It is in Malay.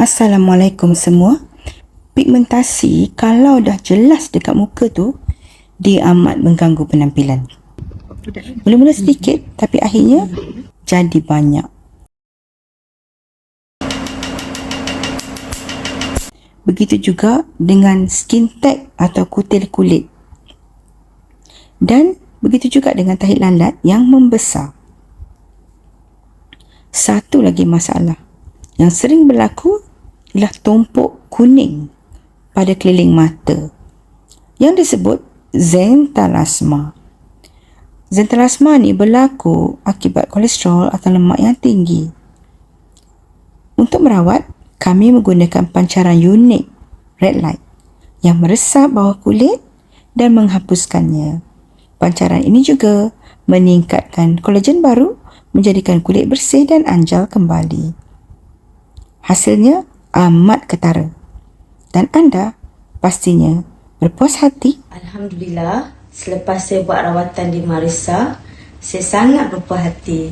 Assalamualaikum semua. Pigmentasi kalau dah jelas dekat muka tu, dia amat mengganggu penampilan. Mula-mula sedikit tapi akhirnya jadi banyak. Begitu juga dengan skin tag atau kutil kulit. Dan begitu juga dengan tahi lalat yang membesar. Satu lagi masalah yang sering berlaku ialah tumpuk kuning pada keliling mata yang disebut zentalasma. Zentalasma ni berlaku akibat kolesterol atau lemak yang tinggi. Untuk merawat, kami menggunakan pancaran unik red light yang meresap bawah kulit dan menghapuskannya. Pancaran ini juga meningkatkan kolagen baru menjadikan kulit bersih dan anjal kembali. Hasilnya amat ketara. Dan anda pastinya berpuas hati Alhamdulillah, selepas saya buat rawatan di Marisa, saya sangat berpuas hati